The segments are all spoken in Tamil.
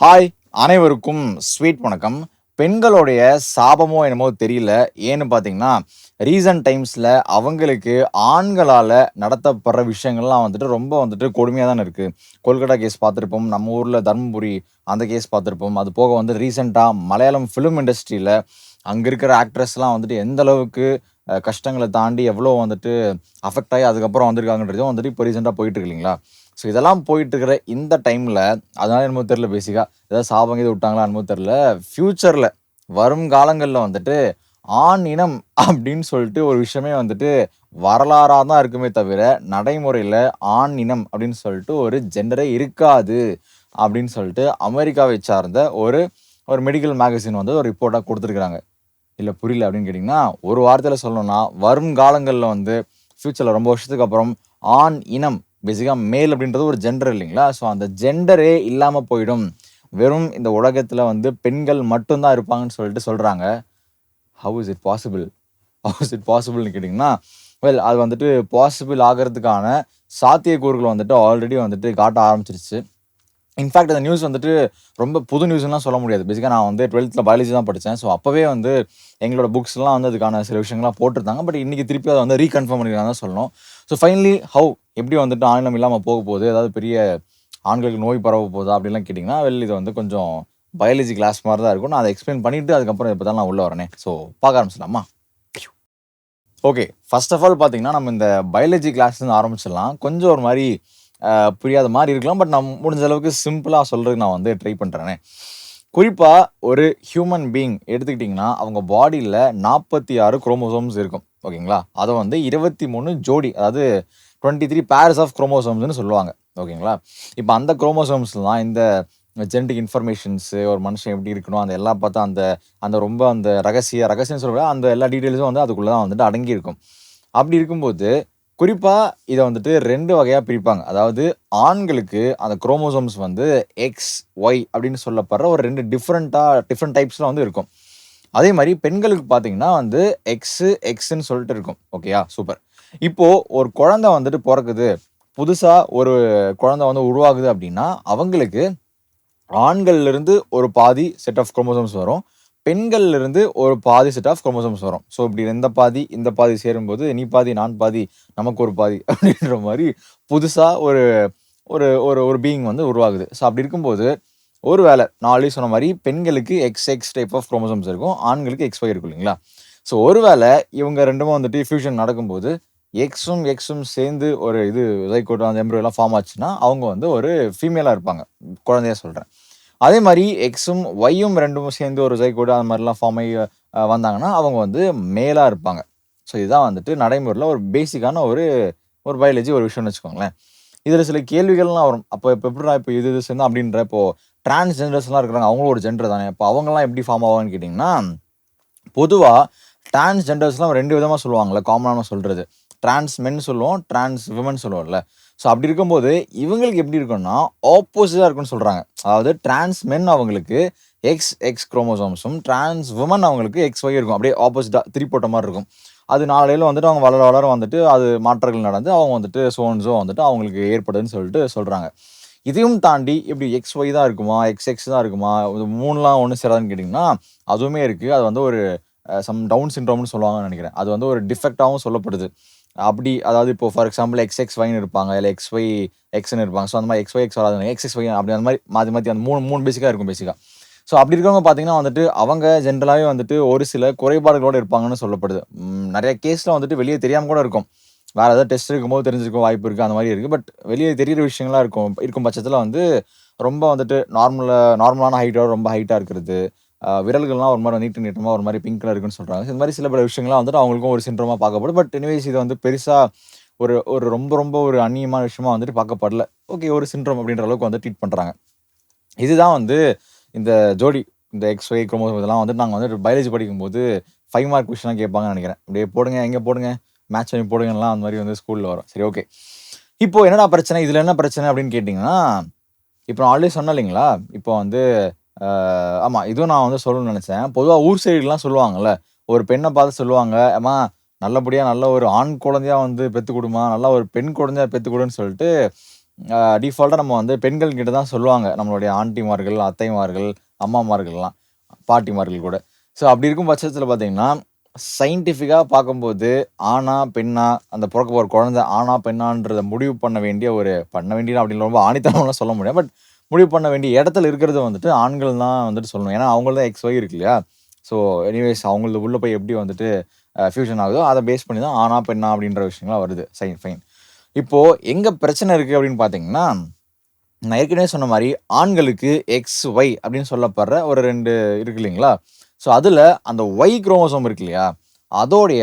ஹாய் அனைவருக்கும் ஸ்வீட் வணக்கம். பெண்களுடைய சாபமோ என்னமோ தெரியல. ஏன்னு பார்த்தீங்கன்னா ரீசன்ட் டைம்ஸில் அவங்களுக்கு ஆண்களால் நடத்தப்படுற விஷயங்கள்லாம் வந்துட்டு ரொம்ப வந்துட்டு கொடுமையாக தானே இருக்குது கொல்கட்டா கேஸ் பார்த்துருப்போம் நம்ம ஊரில் தர்மபுரி அந்த கேஸ் பார்த்துருப்போம். அது போக வந்து ரீசெண்டாக மலையாளம் ஃபிலிம் இண்டஸ்ட்ரியில் அங்கே இருக்கிற ஆக்ட்ரஸ்லாம் வந்துட்டு எந்த அளவுக்கு கஷ்டங்களை தாண்டி எவ்வளோ வந்துட்டு அஃபெக்ட் ஆகி அதுக்கப்புறம் வந்திருக்காங்கன்றதும் வந்துட்டு இப்போ ரீசெண்டாக போயிட்டு இருக்கு இல்லைங்களா? ஸோ இதெல்லாம் போயிட்டுருக்கிற இந்த டைமில் அதனால என்னமோ தெரில பேசிக்காக ஏதாவது சாபங்க இது விட்டாங்களா என்னமோ தெரில ஃப்யூச்சரில் வரும் காலங்களில் வந்துட்டு ஆண் இனம் அப்படின்னு சொல்லிட்டு ஒரு விஷயமே வந்துட்டு வரலாறாக தான் இருக்குமே தவிர நடைமுறையில் ஆண் இனம் அப்படின்னு சொல்லிட்டு ஒரு ஜெண்டரே இருக்காது அப்படின்னு சொல்லிட்டு அமெரிக்காவை சார்ந்த ஒரு ஒரு மெடிக்கல் மேகசின் வந்து ஒரு ரிப்போர்ட்டாக கொடுத்துருக்குறாங்க. இல்லை புரியல அப்படின்னு கேட்டிங்கன்னா ஒரு வார்த்தையில் சொல்லணும்னா வரும் காலங்களில் வந்து ஃப்யூச்சரில் ரொம்ப வருஷத்துக்கு அப்புறம் ஆண் இனம் பேசிக்காக மேல் அப்படின்றது ஒரு ஜெண்டர் இல்லைங்களா? ஸோ அந்த ஜெண்டரே இல்லாமல் போயிடும். வெறும் இந்த உலகத்தில் வந்து பெண்கள் மட்டும்தான் இருப்பாங்கன்னு சொல்லிட்டு சொல்கிறாங்க how is it possible how is it பாசிபிள்னு கேட்டிங்கன்னா வெல் அது வந்துட்டு பாசிபிள் ஆகிறதுக்கான சாத்தியக்கூறுகள் வந்துட்டு ஆல்ரெடி வந்துட்டு காட்ட ஆரம்பிச்சிருச்சு. இன்ஃபேக்ட் அந்த நியூஸ் வந்துட்டு ரொம்ப புது நியூஸ்லாம் சொல்ல முடியாது. பேசிக்காக நான் வந்து டுவெல்த்தில் பயாலஜி தான் படித்தேன் ஸோ அப்போவே வந்து எங்களோட புக்ஸ்லாம் வந்து அதுக்கான சில விஷயங்கள்லாம் போட்டிருந்தாங்க. பட் இன்றைக்கி திருப்பி அதை வந்து ரீகன்ஃபார்ம் பண்ணிக்கிறாங்க தான் சொல்லணும். ஸோ ஃபைனலி ஹவு எப்படி வந்துட்டு ஆங்கிலம் இல்லாமல் போக போகுது? ஏதாவது பெரிய ஆண்களுக்கு நோய் பரவ போகுதா? அப்படின்லாம் கேட்டிங்கன்னா வெளில இது வந்து கொஞ்சம் பயாலஜி கிளாஸ் மாதிரி தான் இருக்கும். நான் அதை எக்ஸ்பிளைன் பண்ணிவிட்டு அதுக்கப்புறம் இப்போ தான் நான் உள்ளே வரேனே ஸோ பார்க்க ஆரம்பிச்சிடலாமா? ஓகே ஃபர்ஸ்ட் ஆஃப் ஆல் பார்த்தீங்கன்னா நம்ம இந்த பயாலஜி கிளாஸ்லேருந்து ஆரம்பிச்சிடலாம். கொஞ்சம் ஒரு மாதிரி புரியாத மாதிரி இருக்கலாம் பட் நான் முடிஞ்ச அளவுக்கு சிம்பிளாக சொல்கிறதுக்கு நான் வந்து ட்ரை பண்ணுறேனே குறிப்பாக ஒரு ஹியூமன் பீயிங் எடுத்துக்கிட்டிங்கன்னா அவங்க பாடியில் நாற்பத்தி ஆறு குரோமோசோம்ஸ் இருக்கும். ஓகேங்களா? அதை வந்து இருபத்தி மூணு ஜோடி அதாவது டுவெண்ட்டி த்ரீ பேர்ஸ் ஆஃப் குரோமோசோம்ஸ்னு சொல்லுவாங்க. ஓகேங்களா? இப்போ அந்த குரோமோசோம்ஸ் தான் இந்த ஜெனடிக் இன்ஃபர்மேஷன்ஸு ஒரு மனுஷன் எப்படி இருக்கணும் அந்த எல்லாம் பார்த்தா அந்த அந்த ரொம்ப அந்த ரகசிய ரகசியம் சொல்ல அந்த எல்லா டீட்டெயில்ஸும் வந்து அதுக்குள்ளே தான் வந்துட்டு அடங்கியிருக்கும். அப்படி இருக்கும்போது குறிப்பாக இதை வந்துட்டு ரெண்டு வகையாக பிரிப்பாங்க. அதாவது ஆண்களுக்கு அந்த குரோமோசோம்ஸ் வந்து எக்ஸ் ஒய் அப்படின்னு சொல்லப்படுற ஒரு ரெண்டு டிஃப்ரெண்ட்டாக டிஃப்ரெண்ட் டைப்ஸில் வந்து இருக்கும். அதே மாதிரி பெண்களுக்கு பார்த்தீங்கன்னா வந்து எக்ஸு எக்ஸுன்னு சொல்லிட்டு இருக்கும். ஓகேயா சூப்பர் இப்போது ஒரு குழந்தை வந்துட்டு பிறக்குது. புதுசாக ஒரு குழந்தை வந்து உருவாகுது அப்படின்னா அவங்களுக்கு ஆண்கள்லேருந்து ஒரு பாதி செட் ஆஃப் குரோமோசோம்ஸ் வரும். பெண்கள்ல இருந்து ஒரு பாதி செட் ஆஃப் குரோமோசோம்ஸ் வரும். ஸோ இப்படி இந்த பாதி இந்த பாதி சேரும்போது நீ பாதி நான் பாதி நமக்கு ஒரு பாதி அப்படின்ற மாதிரி புதுசாக ஒரு ஒரு ஒரு ஒரு பீயிங் வந்து உருவாகுது. ஸோ அப்படி இருக்கும்போது ஒரு வேளை நான் ஆல்ரெடி சொன்ன மாதிரி பெண்களுக்கு X X type of chromosomes இருக்கும் ஆண்களுக்கு எக்ஸ் ஒய் இருக்கும் இல்லைங்களா? ஸோ ஒரு வேளை இவங்க ரெண்டுமே வந்துட்டு ஃபியூஷன் நடக்கும்போது எக்ஸும் எக்ஸும் சேர்ந்து ஒரு இது லைக் அந்த எம்ப்ரோ எல்லாம் ஃபார்ம் ஆச்சுன்னா அவங்க வந்து ஒரு ஃபீமேலாக இருப்பாங்க. குழந்தைய சொல்கிறேன் அதே மாதிரி எக்ஸும் ஒய்யும் ரெண்டும் சேர்ந்து ஒரு ஜைகோடு அந்த மாதிரிலாம் ஃபார்ம் ஆகி வந்தாங்கன்னா அவங்க வந்து மேலாக இருப்பாங்க. ஸோ இதுதான் வந்துட்டு நடைமுறையில் ஒரு பேசிக்கான ஒரு ஒரு பயாலஜி ஒரு விஷயம்னு வச்சுக்கோங்களேன். இதில் சில கேள்விகள்லாம் வரும். அப்போ இப்போ எப்படிடா இப்போ இது இது சேர்ந்து அப்படின்ற இப்போ டிரான்ஸ்ஜெண்டர்ஸ்லாம் இருக்கிறாங்க. அவங்களும் ஒரு ஜெண்டர் தானே. இப்போ அவங்கலாம் எப்படி ஃபார்ம் ஆவாங்கன்னு கேட்டிங்கன்னா பொதுவாக டிரான்ஸ்ஜெண்டர்ஸ்லாம் ரெண்டு விதமாக சொல்லுவாங்கள்ல காமனான சொல்கிறது டிரான்ஸ் மென் சொல்லுவோம் டிரான்ஸ் விமன் சொல்லுவோம்ல. ஸோ அப்படி இருக்கும்போது இவங்களுக்கு எப்படி இருக்கும்னா ஆப்போசிட்டாக இருக்குன்னு சொல்கிறாங்க அதாவது டிரான்ஸ் மென் அவங்களுக்கு எக்ஸ் எக்ஸ் குரோமோசோம்ஸும் டிரான்ஸ் உமன் அவங்களுக்கு எக்ஸ் ஒய் இருக்கும். அப்படியே ஆப்போசிட்டாக திருப்பி போட்ட மாதிரி இருக்கும். அது நாளையில் வந்துட்டு அவங்க வளர வளர வந்துட்டு அது மாற்றங்கள் நடந்து அவங்க வந்துட்டு சோன்ஸோ வந்துட்டு அவங்களுக்கு ஏற்படுதுன்னு சொல்லிட்டு சொல்கிறாங்க இதையும் தாண்டி இப்படி எக்ஸ் ஒய் தான் இருக்குமா எக்ஸ் எக்ஸ் தான் இருக்குமா இது மூணுலாம் ஒன்று சேராதுன்னு கேட்டிங்கன்னா அதுவுமே இருக்குது அது வந்து ஒரு சம் டவுன் சின்ரோம்னு சொல்லுவாங்கன்னு நினைக்கிறேன். அது வந்து ஒரு டிஃபெக்டாகவும் சொல்லப்படுது. அப்படி அதாவது இப்போ ஃபார் எக்ஸாம்பிள் எக்ஸ் எக்ஸ் ஒய்னு இருப்பாங்க இல்லை எக்ஸ் ஒய் எக்ஸ்னு இருப்பாங்க. ஸோ அந்த மாதிரி எக்ஸ் ஒய் எக்ஸ் வராது. எக்ஸ் எக்ஸ் ஒய் அப்படி அந்த மாதிரி மாற்றி மாற்றி அந்த மூணு மூணு பேசிக்காக இருக்கும் பேசிக்காக ஸோ அப்படி இருக்கவங்க பார்த்தீங்கன்னா வந்துட்டு அவங்க ஜென்ரலாகவே வந்துட்டு ஒரு சில குறைபாடுகளோடு இருப்பாங்கன்னு சொல்லப்படுது. நிறைய கேஸில் வந்துட்டு வெளியே தெரியாமல் கூட இருக்கும். வேறு ஏதாவது டெஸ்ட் இருக்கும்போது தெரிஞ்சிருக்கும் வாய்ப்பு இருக்குது அந்த மாதிரி இருக்குது பட் வெளியே தெரியிற விஷயங்கள்லாம் இருக்கும் இருக்கும் பட்சத்தில் வந்து ரொம்ப வந்துட்டு நார்மலாக நார்மலான ஹைட்டோட ரொம்ப ஹைட்டாக இருக்கிறது. விரல்கள்லாம் ஒரு மாதிரி நீட்டு நீட்டமாக ஒரு மாதிரி பிங்க் கலர் இருக்குன்னு சொல்கிறாங்க இந்த மாதிரி சில பல விஷயங்கள்லாம் வந்துட்டு அவங்களுக்கும் ஒரு சின்ரோமாக பார்க்கப்படும். பட் எனிவேஸ் இது வந்து பெருசாக ஒரு ஒரு ரொம்ப ரொம்ப ஒரு அந்நியமான விஷயமா வந்துட்டு பார்க்கப்படல. ஓகே ஒரு சின்ரம் அப்படின்ற அளவுக்கு வந்து ட்ரீட் பண்ணுறாங்க இதுதான் வந்து இந்த ஜோடி இந்த எக்ஸ் ஒய் குரோமோசோம் இதெல்லாம் வந்து நாங்கள் வந்து பயாலஜி படிக்கும்போது ஃபைவ் மார்க் கொஸ்டினாக கேட்பாங்கன்னு நினைக்கிறேன். அப்படியே போடுங்க எங்கே போடுங்க மேட்ச் பண்ணி போடுங்கலாம் அந்த மாதிரி வந்து ஸ்கூலில் வரும். சரி ஓகே இப்போ என்னடா பிரச்சனை இதில் என்ன பிரச்சனை அப்படின்னு கேட்டிங்கன்னா இப்போ நான் ஆல்ரெடி சொன்னேன் இல்லைங்களா? இப்போ வந்து ஆமாம் இதுவும் நான் வந்து சொல்லணும்னு நினச்சேன். பொதுவாக ஊர் சைடுலாம் சொல்லுவாங்கல்ல ஒரு பெண்ணை பார்த்து சொல்லுவாங்க அம்மா நல்லபடியாக நல்ல ஒரு ஆண் குழந்தையா வந்து பெற்று கொடுமா நல்லா ஒரு பெண் குழந்தையாக பெற்று கொடுன்னு சொல்லிட்டு டிஃபால்ட்டாக நம்ம வந்து பெண்கள் கிட்ட தான் சொல்லுவாங்க நம்மளுடைய ஆண்டிமார்கள் அத்தைமார்கள் அம்மாமார்கள்லாம் பாட்டிமார்கள் கூட. ஸோ அப்படி இருக்கும் பட்சத்தில் பார்த்தீங்கன்னா சயின்டிஃபிக்காக பார்க்கும்போது ஆணா பெண்ணா அந்த பிறக்க போகிற குழந்தை ஆணா பெண்ணான்றதை முடிவு பண்ண வேண்டிய ஒரு பண்ண வேண்டிய அப்படின்னு ரொம்ப ஆணித்தனம்லாம் சொல்ல முடியாது. பட் முடிவு பண்ண வேண்டிய இடத்துல இருக்கிறது வந்துட்டு ஆண்கள் தான் வந்துட்டு சொல்லணும். ஏன்னா அவங்கள தான் எக்ஸ் ஒய் இருக்கு இல்லையா? ஸோ எனிவேஸ் அவங்களது உள்ளே போய் எப்படி வந்துட்டு ஃபியூஷன் ஆகுதோ அதை பேஸ் பண்ணி தான் ஆனா பெண்ணா அப்படின்ற விஷயங்கள்லாம் வருது. சைன் ஃபைன் இப்போது எங்கே பிரச்சனை இருக்குது அப்படின்னு பார்த்தீங்கன்னா நான் ஏற்கனவே சொன்ன மாதிரி ஆண்களுக்கு எக்ஸ் ஒய் அப்படின்னு சொல்லப்படுற ஒரு ரெண்டு இருக்கு இல்லைங்களா? ஸோ அதில் அந்த ஒய் குரோமோசோம் இருக்கு இல்லையா? அதோடைய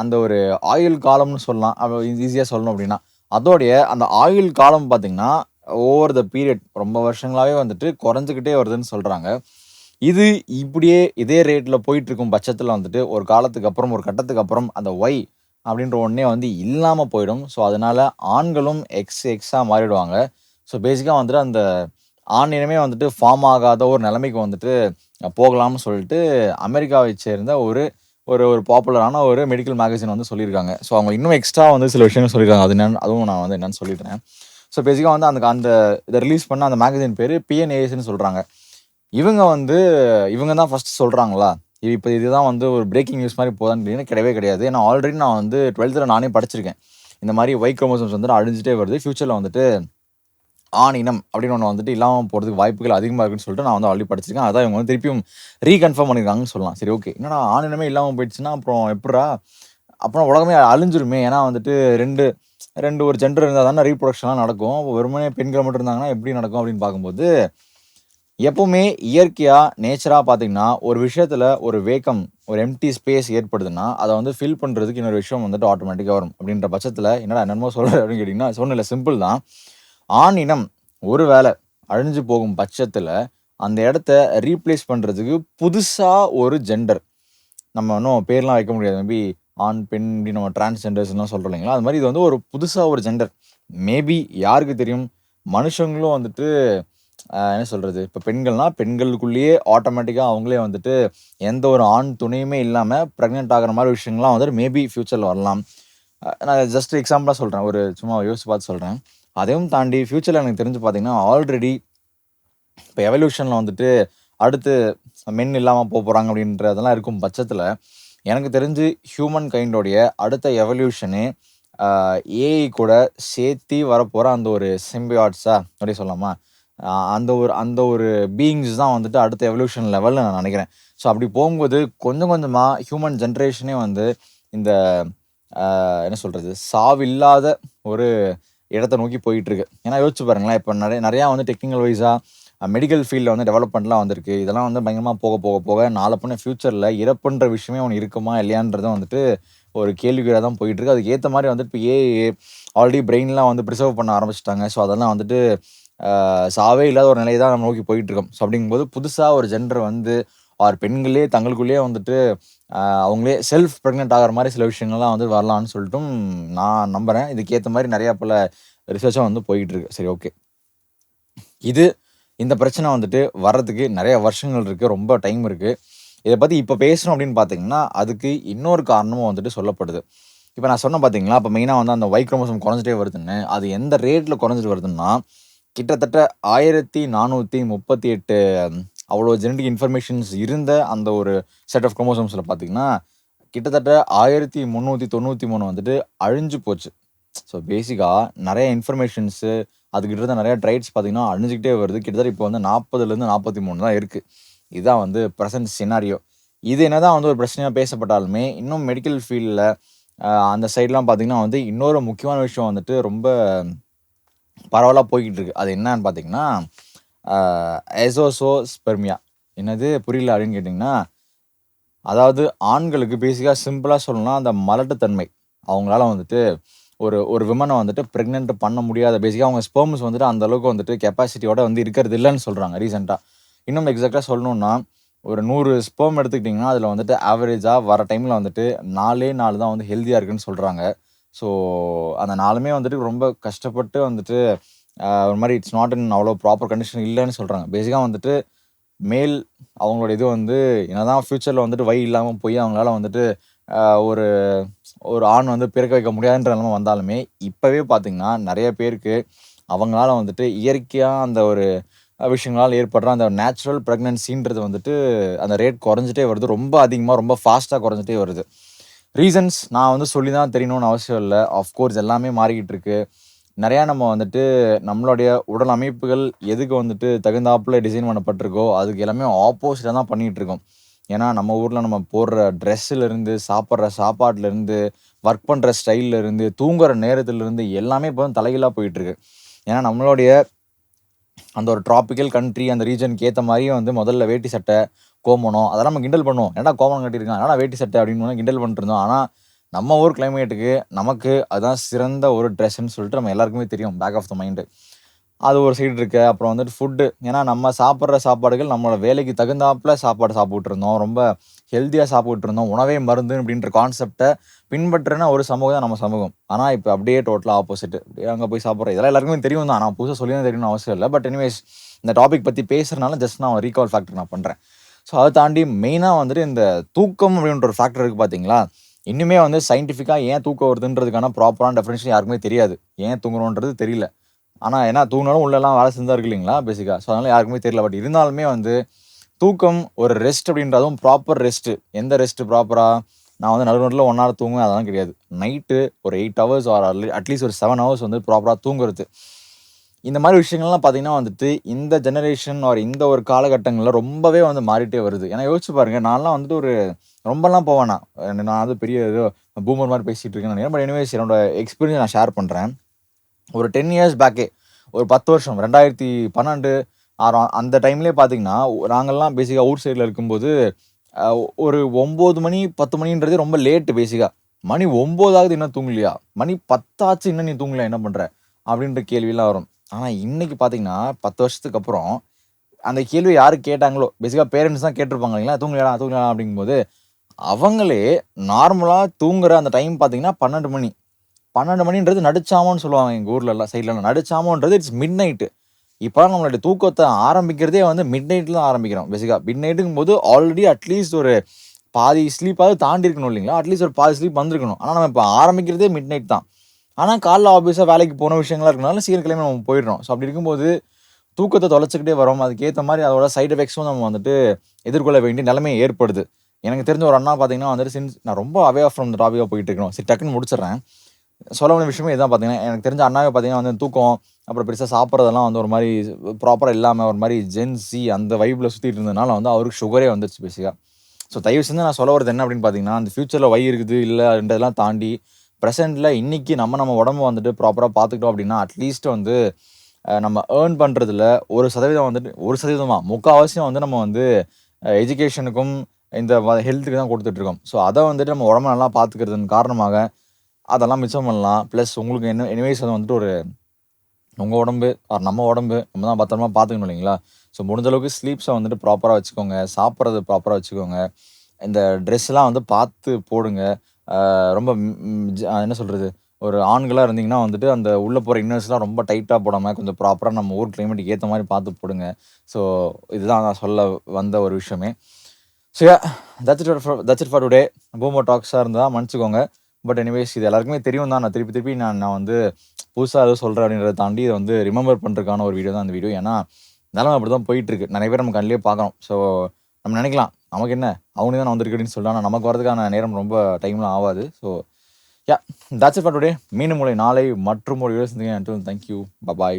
அந்த ஒரு ஆயுள் காலம்னு சொல்லலாம். ஈஸியாக சொல்லணும் அப்படின்னா அதோடைய அந்த ஆயுள் காலம் பார்த்தீங்கன்னா ஓவர் த பீரியட் ரொம்ப வருஷங்களாகவே வந்துட்டு குறைஞ்சிக்கிட்டே வருதுன்னு சொல்கிறாங்க இது இப்படியே இதே ரேட்டில் போயிட்டுருக்கும் பட்சத்தில் வந்துட்டு ஒரு காலத்துக்கு அப்புறம் ஒரு கட்டத்துக்கு அப்புறம் அந்த ஒய் அப்படின்ற ஒன்றே வந்து இல்லாமல் போயிடும். ஸோ அதனால் ஆண்களும் எக்ஸ் எக்ஸாக மாறிடுவாங்க. ஸோ பேசிக்காக வந்துட்டு அந்த ஆண் இனமே வந்துட்டு ஃபார்ம் ஆகாத ஒரு நிலைமைக்கு வந்துட்டு போகலாம்னு சொல்லிட்டு அமெரிக்காவை சேர்ந்த ஒரு ஒரு ஒரு பாப்புலரான ஒரு மெடிக்கல் மேகசின் வந்து சொல்லியிருக்காங்க. ஸோ அவங்க இன்னும் எக்ஸ்ட்ரா வந்து சில விஷயங்கள் சொல்லியிருக்காங்க. அது என்னன்னு அதுவும் நான் வந்து என்னென்னு சொல்லிடுறேன் ஸோ பேசிக்காக வந்து அந்த அந்த இதை ரிலீஸ் பண்ண அந்த மேகசின் பேர் பிஎன்ஏஎஸ்ன்னு சொல்கிறாங்க இவங்க வந்து இவங்க தான் ஃபஸ்ட்டு சொல்கிறாங்களா இப்போ இதுதான் வந்து ஒரு பிரேக்கிங் நியூஸ் மாதிரி போதான்னு கிடையவே கிடையாது. ஏன்னா ஆல்ரெடி நான் வந்து டுவெல்த்தில் நானே படிச்சிருக்கேன். இந்த மாதிரி ஒய் குரோமோசோம்ஸ் வந்துட்டு அழிஞ்சிட்டே வருது. ஃப்யூச்சரில் வந்துட்டு ஆண் இனம் அப்படின்னு ஒன்று வந்துட்டு இல்லாமல் போகிறதுக்கு வாய்ப்புகள் அதிகமாக இருக்குன்னு சொல்லிட்டு நான் வந்து ஆல்ரெடி படிச்சிருக்கேன். அதான் இவங்க வந்து திருப்பியும் ரீகன்ஃபார்ம் பண்ணியிருக்காங்கன்னு சொல்லலாம். சரி ஓகே என்னடா ஆண் இனமே இல்லாமல் போயிடுச்சுன்னா அப்புறம் எப்படா அப்புறம் உலகமே அழிஞ்சிருமே. ஏன்னா வந்துட்டு ரெண்டு ரெண்டு ஒரு ஜெண்டர் இருந்தால் தானே ரீப்ரொடக்ஷன்லாம் நடக்கும். அப்போ வெறுமனே பெண்கள் மட்டும் இருந்தாங்கன்னா எப்படி நடக்கும் அப்படின்னு பார்க்கும்போது எப்போவுமே இயற்கையாக நேச்சராக பார்த்தீங்கன்னா ஒரு விஷயத்தில் ஒரு வேக்கம் ஒரு எம்டி ஸ்பேஸ் ஏற்படுதுன்னா அதை வந்து ஃபில் பண்ணுறதுக்கு இன்னொரு விஷயம் வந்துட்டு ஆட்டோமேட்டிக்காக வரும். அப்படின்ற பட்சத்தில் என்னடா என்னமோ சொல்கிற அப்படின்னு கேட்டிங்கன்னா சொன்னல சிம்பிள் தான். ஆண் இனம் ஒரு வேளை அழிஞ்சு போகும் பட்சத்தில் அந்த இடத்த ரீப்ளேஸ் பண்ணுறதுக்கு புதுசாக ஒரு ஜெண்டர் நம்ம இன்னும் பேர்லாம் வைக்க முடியாது. மேபி ஆண் பெண் இப்படி நம்ம டிரான்ஸ்ஜெண்டர்ஸ்லாம் சொல்கிறோம் இல்லைங்களா? அது மாதிரி இது வந்து ஒரு புதுசாக ஒரு ஜெண்டர் மேபி யாருக்கு தெரியும்? மனுஷங்களும் வந்துட்டு என்ன சொல்கிறது இப்போ பெண்கள்னா பெண்களுக்குள்ளேயே ஆட்டோமேட்டிக்காக அவங்களே வந்துட்டு எந்த ஒரு ஆண் துணையுமே இல்லாமல் ப்ரெக்னென்ட் ஆகிற மாதிரி விஷயங்கள்லாம் வந்துட்டு மேபி ஃப்யூச்சரில் வரலாம். நான் ஜஸ்ட் எக்ஸாம்பிளாக சொல்கிறேன் ஒரு சும்மா யோசிச்சு பார்த்து சொல்கிறேன் அதையும் தாண்டி ஃப்யூச்சரில் எனக்கு தெரிஞ்சு பார்த்தீங்கன்னா ஆல்ரெடி இப்போ எவல்யூஷனில் வந்துட்டு அடுத்து மென் இல்லாமல் போக போகிறாங்க அப்படின்றதெல்லாம் இருக்கும் பட்சத்தில் எனக்கு தெரிஞ்சு ஹியூமன் கைண்டோடைய அடுத்த எவல்யூஷனு ஏஐ கூட சேர்த்தி வரப்போகிற அந்த ஒரு சிம்பியாட்ஸா அப்படி சொல்லலாமா? அந்த ஒரு அந்த ஒரு பீயிங்ஸ் தான் வந்துட்டு அடுத்த எவல்யூஷன் லெவலில் நான் நினைக்கிறேன். ஸோ அப்படி போகும்போது கொஞ்சம் கொஞ்சமாக ஹியூமன் ஜென்ரேஷனே வந்து இந்த என்ன சொல்கிறது சாவில்லாத ஒரு இடத்த நோக்கி போயிட்டுருக்கு ஏன்னா யோசிச்சு பாருங்களேன் இப்போ நிறைய நிறையா வந்து டெக்னிக்கல் வைஸாக மெடிக்கல் ஃபீல்டில் வந்து டெவலப்மெண்ட்லாம் வந்திருக்கு. இதெல்லாம் வந்து பயங்கரமாக போக போக போக நாளை பண்ண ஃப்யூச்சரில் இறப்புன்ற விஷயமே ஒன்று இருக்குமா இல்லையான்றதும் வந்துட்டு ஒரு கேள்விக்குறியாக தான் போயிட்டுருக்கு. அதுக்கு ஏற்ற மாதிரி வந்துட்டு இப்போ ஏ ஆல்ரெடி பிரெயின்லாம் வந்து ப்ரிசர்வ் பண்ண ஆரம்பிச்சிட்டாங்க. ஸோ அதெல்லாம் வந்துட்டு சாவே இல்லாத ஒரு நிலையை தான் நம்ம நோக்கி போயிட்டுருக்கோம். ஸோ அப்படிங்கும்போது புதுசாக ஒரு ஜெண்டர் வந்து ஆர் பெண்களே தங்களுக்குள்ளேயே வந்துட்டு அவங்களே செல்ஃப் ப்ரெக்னென்ட் ஆகிற மாதிரி சில விஷயங்கள்லாம் வந்து வரலான்னு சொல்லிட்டும் நான் நம்புகிறேன் இதுக்கேற்ற மாதிரி நிறையா பல ரிசர்ச்சாக வந்து போயிட்டுருக்கு. சரி ஓகே இது இந்த பிரச்சனை வந்துட்டு வர்றதுக்கு நிறைய வருஷங்கள் இருக்குது ரொம்ப டைம் இருக்குது இதை பற்றி இப்போ பேசுகிறோம் அப்படின்னு பார்த்தீங்கன்னா அதுக்கு இன்னொரு காரணமும் வந்துட்டு சொல்லப்படுது. இப்போ நான் சொன்னேன் பார்த்தீங்களா இப்போ மெயினாக வந்து அந்த வைக்ரோமோசம் குறைஞ்சிட்டே வருதுன்னு அது எந்த ரேட்டில் குறைஞ்சிட்டு வருதுன்னா கிட்டத்தட்ட ஆயிரத்தி நானூற்றி முப்பத்தி எட்டு அவ்வளோ ஜெனடிக் இன்ஃபர்மேஷன்ஸ் இருந்த அந்த ஒரு செட் ஆஃப் குரோமோசோம்ஸில் பார்த்தீங்கன்னா கிட்டத்தட்ட ஆயிரத்தி முந்நூற்றி தொண்ணூற்றி மூணு வந்துட்டு அழிஞ்சு போச்சு. ஸோ பேசிக்காக நிறைய இன்ஃபர்மேஷன்ஸு அதுக்கிட்ட இருந்த நிறையா ட்ரைட்ஸ் பார்த்தீங்கன்னா அழிஞ்சிக்கிட்டே வருது. கிட்டத்தட்ட இப்போ வந்து நாற்பதுலேருந்து நாற்பத்தி மூணு தான் இருக்குது இதுதான் வந்து ப்ரெசன்ட் சினாரியோ இது என்னதான் வந்து ஒரு பிரச்சனையாக பேசப்பட்டாலுமே இன்னும் மெடிக்கல் ஃபீல்டில் அந்த சைட்லாம் பார்த்திங்கன்னா வந்து இன்னொரு முக்கியமான விஷயம் வந்துட்டு ரொம்ப பரவலாக போய்கிட்டு இருக்கு. அது என்னன்னு பார்த்தீங்கன்னா எசோசோ ஸ்பெர்மியா என்னது? புரியல அப்படின்னு கேட்டிங்கன்னா அதாவது ஆண்களுக்கு பேசிக்காக சிம்பிளாக சொல்லணும்னா அந்த மலட்டுத்தன்மை. அவங்களால வந்துட்டு ஒரு ஒரு விமனை வந்துட்டு ப்ரெக்னென்ட் பண்ண முடியாத பேசிக்காக அவங்க ஸ்பெர்ம்ஸ் வந்துட்டு அந்த அளவுக்கு வந்துட்டு கெப்பாசிட்டியோட வந்து இருக்கிறது இல்லைன்னு சொல்கிறாங்க ரீசெண்டாக இன்னும் எக்ஸாக்டாக சொல்லணும்னா ஒரு நூறு ஸ்பெர்ம் எடுத்துக்கிட்டிங்கன்னா அதில் வந்துட்டு ஆவரேஜாக வர டைமில் வந்துட்டு நாலே நாலு தான் வந்து ஹெல்த்தியாக இருக்குன்னு சொல்கிறாங்க ஸோ அந்த நாலுமே வந்துட்டு ரொம்ப கஷ்டப்பட்டு வந்துட்டு ஒரு மாதிரி இட்ஸ் நாட் இன் அவ்வளோ ப்ராப்பர் கண்டிஷன் இல்லைன்னு சொல்கிறாங்க பேசிக்காக வந்துட்டு மேல் அவங்களோட இது வந்து என்னதான் ஃப்யூச்சரில் வந்துட்டு வை இல்லாமல் போய் அவங்களால வந்துட்டு ஒரு ஒரு ஆண் வந்து பிறக்க வைக்க முடியாதுன்ற நிலமை வந்தாலுமே இப்போவே பார்த்திங்கன்னா நிறைய பேருக்கு அவங்களால வந்துட்டு இயற்கையாக அந்த ஒரு விஷயங்களால் ஏற்படுற அந்த நேச்சுரல் ப்ரெக்னன்சின்றது வந்துட்டு அந்த ரேட் குறைஞ்சிட்டே வருது. ரொம்ப அதிகமாக ரொம்ப ஃபாஸ்ட்டாக குறைஞ்சிட்டே வருது. ரீசன்ஸ் நான் வந்து சொல்லி தான் தெரியணும்னு அவசியம் இல்லை. ஆஃப்கோர்ஸ் எல்லாமே மாறிக்கிட்டு இருக்கு. நிறையா நம்ம வந்துட்டு நம்மளுடைய உடல் அமைப்புகள் எதுக்கு வந்துட்டு தகுந்தாப்புல டிசைன் பண்ணப்பட்டிருக்கோ அதுக்கு எல்லாமே ஆப்போசிட்டாக தான் பண்ணிகிட்டு இருக்கோம். ஏன்னா நம்ம ஊரில் நம்ம போடுற ட்ரெஸ்ஸுலேருந்து சாப்பிட்ற சாப்பாட்டிலேருந்து ஒர்க் பண்ணுற ஸ்டைல்லேருந்து தூங்குற நேரத்துலேருந்து எல்லாமே இப்போ வந்து தலைகீழாக போயிட்டுருக்கு. ஏன்னா நம்மளுடைய அந்த ஒரு ட்ராபிக்கல் கண்ட்ரி அந்த ரீஜனுக்கு ஏற்ற மாதிரியே வந்து முதல்ல வேட்டி சட்டை கோமணம் அதெல்லாம் நம்ம கிண்டல் பண்ணுவோம். ஏன்னா கோமணம் கட்டியிருக்கான்? ஆனால் வேட்டி சட்டை அப்படின்னு கிண்டல் பண்ணிட்டு இருந்தோம். ஆனால் நம்ம ஊர் கிளைமேட்டுக்கு நமக்கு அதுதான் சிறந்த ஒரு ட்ரெஸ்ன்னு சொல்லிட்டு நம்ம எல்லாருக்குமே தெரியும் பேக் ஆஃப் த மைண்டு அது ஒரு சைடு இருக்கு. அப்புறம் வந்துட்டு ஃபுட்டு ஏன்னா நம்ம சாப்பிட்ற சாப்பாடுகள் நம்மளோட வேலைக்கு தகுந்தாப்புல சாப்பாடு சாப்பிட்ருந்தோம் ரொம்ப ஹெல்த்தியாக சாப்பிட்ருந்தோம் உணவே மருந்து அப்படின்ற கான்செப்டை பின்பற்றுன ஒரு சமூகம் தான் நம்ம சமூகம். ஆனால் இப்போ அப்படியே டோட்டலாக ஆப்போசிட் அப்படியே அங்கே போய் சாப்பிட்றோம் இதெல்லாம் எல்லாருக்குமே தெரியும் தான். நான் புதுசாக சொல்லி தான் தெரியணும்னு அவசியம் இல்லை. பட் எனிவேஸ் இந்த டாபிக் பற்றி பேசுகிறனால ஜஸ்ட் நான் ரீகால் ஃபேக்டர் நான் பண்ணுறேன் ஸோ அதை தாண்டி மெயினாக வந்துட்டு இந்த தூக்கம் அப்படின்ற ஒரு ஃபேக்டர் இருக்குது பார்த்தீங்களா இன்னுமே வந்து சயின்டிஃபிக்காக ஏன் தூக்கம் வருதுன்றதுக்கான ப்ராப்பரான டெஃபினேஷன் யாருக்குமே தெரியாது. ஏன் தூங்குறோன்றது தெரியல. ஆனால் ஏன்னா தூங்கினாலும் உள்ளெல்லாம் வேலை செஞ்சா இருக்கு இல்லைங்களா பேசிக்காக ஸோ அதனால் யாருக்குமே தெரியல. பட் இருந்தாலுமே வந்து தூக்கம் ஒரு ரெஸ்ட் அப்படின்றதும் ப்ராப்பர் ரெஸ்ட்டு எந்த ரெஸ்ட்டு ப்ராப்பராக நான் வந்து நடு ஒன் ஹவர் தூங்குவேன் அதெல்லாம் கிடையாது. நைட்டு ஒரு eight hours or at least ஒரு செவன் ஹவர்ஸ் வந்து ப்ராப்பராக தூங்குறது. இந்த மாதிரி விஷயங்கள்லாம் பார்த்தீங்கன்னா வந்துட்டு இந்த ஜெனரேஷன் ஆர் இந்த ஒரு காலகட்டங்களில் ரொம்பவே வந்து மாறிட்டே வருது. ஏன்னா யோசிச்சு பாருங்கள் நான்லாம் வந்துட்டு ஒரு ரொம்பலாம் போவேண்ணா நான் வந்து பெரிய ஏதோ பூமர் மாதிரி பேசிகிட்டு இருக்கேன் பட் எனிவேஸ் என்னோட எக்ஸ்பீரியன்ஸ் நான் ஷேர் பண்ணுறேன் ஒரு டென் இயர்ஸ் பேக்கே ஒரு பத்து வருஷம் ரெண்டாயிரத்தி பன்னெண்டு ஆறாம் அந்த டைம்லேயே பார்த்தீங்கன்னா நாங்கள்லாம் பேசிக்காக அவுட் சைடில் இருக்கும்போது ஒரு ஒம்பது மணி பத்து மணின்றது ரொம்ப லேட்டு பேசிக்காக மணி ஒம்போதாவது இன்னும் தூங்கலையா? மணி பத்தாச்சு இன்னும் நீ தூங்கலையா? என்ன பண்ணுற அப்படின்ற கேள்வியெல்லாம் வரும். ஆனால் இன்றைக்கி பார்த்தீங்கன்னா பத்து வருஷத்துக்கு அப்புறம் அந்த கேள்வி யாரு கேட்டாங்களோ பேசிக்காக பேரண்ட்ஸ் தான் கேட்டிருப்பாங்க இல்லைங்களா? தூங்கலாம் தூங்கலையா அப்படிங்கும்போது அவங்களே நார்மலாக தூங்குற அந்த டைம் பார்த்தீங்கன்னா பன்னெண்டு மணி. பன்னெண்டு மணின்றது நடுச்சாமோன்னு சொல்லுவாங்க எங்கள் ஊர்லலாம் எல்லாம் சைடில் நடுச்சாமோன்றது இட்ஸ் மிட் நைட்டு இப்போ நம்மளுடைய தூக்கத்தை ஆரம்பிக்கிறதே வந்து மிட் நைட்டில் தான் ஆரம்பிக்கிறோம். பேசிக்காக மிட் நைட்டுங்கும் போது ஆல்ரெடி அட்லீஸ்ட் ஒரு பாதி ஸ்லீப்பாவது தாண்டி இருக்கணும் இல்லைங்களா? அட்லீஸ்ட் ஒரு பாதி ஸ்லீப் வந்திருக்கணும். ஆனால் நம்ம இப்போ ஆரம்பிக்கிறதே மிட் நைட் தான். ஆனால் காலைல ஆஃபீஸாக வேலைக்கு போன விஷயங்களா இருக்கனால சீக்கிரம் கிளம்பி நம்ம போயிடுறோம். ஸோ அப்படி இருக்கும்போது தூக்கத்தை தொலைச்சிக்கிட்டே வரோம். அதுக்கேற்ற மாதிரி அதோட சைட் எஃபெக்ட்ஸும் நம்ம வந்துட்டு எதிர்கொள்ள வேண்டிய நிலைமை ஏற்படுது. எனக்கு தெரிஞ்ச ஒரு அண்ணா பார்த்தீங்கன்னா வந்துட்டு சின்ஸ் நான் ரொம்ப அவே ஃப்ரம் இந்த டாபிக்காக போயிட்டு இருக்கணும். சரி டக்குன்னு முடிச்சிடுறேன். சொல்ல வேண்டிய விஷயமே இதான் பார்த்தீங்கன்னா எனக்கு தெரிஞ்ச அண்ணாவே பார்த்தீங்கன்னா வந்து தூக்கம் அப்புறம் பெருசாக சாப்பிட்றதெல்லாம் வந்து ஒரு மாதிரி ப்ராப்பராக இல்லாமல் ஒரு மாதிரி ஜென்சி அந்த வைப்பில் சுற்றிட்டு இருந்ததுனால வந்து அவருக்கு சுகரே வந்துருச்சு பேசிக்காக ஸோ தயவு செஞ்சு நான் சொல்ல வரது என்ன அப்படின்னு பார்த்தீங்கன்னா அந்த ஃபியூச்சரில் வை இருக்குது இல்லைன்றதெல்லாம் தாண்டி ப்ரெசென்ட்டில் இன்றைக்கி நம்ம நம்ம உடம்பு வந்துட்டு ப்ராப்பராக பார்த்துக்கிட்டோம் அப்படின்னா அட்லீஸ்ட் வந்து நம்ம ஏர்ன் பண்ணுறதுல ஒரு சதவீதம் வந்துட்டு ஒரு சதவீதமாக முக்கால்வாசியம் வந்து நம்ம வந்து எஜுகேஷனுக்கும் இந்த ஹெல்த்துக்கு தான் கொடுத்துட்ருக்கோம் ஸோ அதை வந்துட்டு நம்ம உடம்பு நல்லா பார்த்துக்கிறதுன் காரணமாக அதெல்லாம் மிச்சம் பண்ணலாம். ப்ளஸ் உங்களுக்கு என்ன எனிவேஸ் அது வந்துட்டு ஒரு உங்கள் உடம்பு ஆர் நம்ம உடம்பு நம்ம தான் பத்திரமா பார்த்துக்கணும் இல்லைங்களா? ஸோ முடிஞ்ச அளவுக்கு ஸ்லீப்ஸை வந்துட்டு ப்ராப்பராக வச்சுக்கோங்க. சாப்பிட்றது ப்ராப்பராக வச்சுக்கோங்க. இந்த ட்ரெஸ்லாம் வந்து பார்த்து போடுங்க. ரொம்ப என்ன சொல்கிறது ஒரு ஆண்களாக இருந்தீங்கன்னா வந்துட்டு அந்த உள்ளே போகிற இன்னர்ஸ்லாம் ரொம்ப டைட்டாக போடாமல் கொஞ்சம் ப்ராப்பராக நம்ம ஊர் கிளைமேட்டுக்கு ஏற்ற மாதிரி பார்த்து போடுங்க. ஸோ இதுதான் நான் சொல்ல வந்த ஒரு விஷயமே. So that's it that's it for today பூமோ டாக்ஸாக இருந்தால் மன்னிச்சுக்கோங்க. பட் எனிவேஸ் இது எல்லாருக்குமே தெரியும் தான். நான் திருப்பி திருப்பி நான் நான் வந்து புதுசாக எதுவும் சொல்கிறேன் அப்படின்றத தாண்டி இதை வந்து ரிமெம்பர் பண்ணுறதுக்கான ஒரு வீடியோ தான் அந்த வீடியோ ஏன்னா நிலமை அப்படி தான் போயிட்டுருக்கு. நிறைய பேர் நம்ம கண்ணிலே பார்க்குறோம். ஸோ நம்ம நினைக்கலாம். நமக்கு என்ன? அவங்க தான் வந்திருக்குன்னு சொல்லலாம் ஆனால் நமக்கு வரதுக்கான நேரம் ரொம்ப டைம்லாம் ஆகாது. So yeah that's it for today மீண்டும் உங்களை நாளை மற்றும் ஒரு வீடியோ சந்திங்க தேங்க்யூ பபாய்